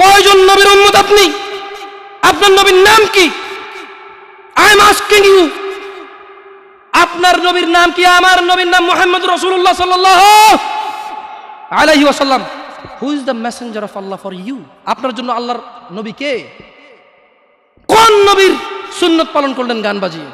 কয়জন নবীর উম্মত আপনি? আপনার নবীর নাম কি? আই এম আস্কিং ইউ আপনার নবীর নাম কি? আমার নবীর নাম মোহাম্মদ রসুল্লাহ সাল্লাহ আলাইহি ওয়াসাল্লাম। Who is the messenger of Allah for you আপনার জন্য আল্লাহর নবী কে? কোন নবীর সুন্নত পালন করলেন গান বাজিয়ে?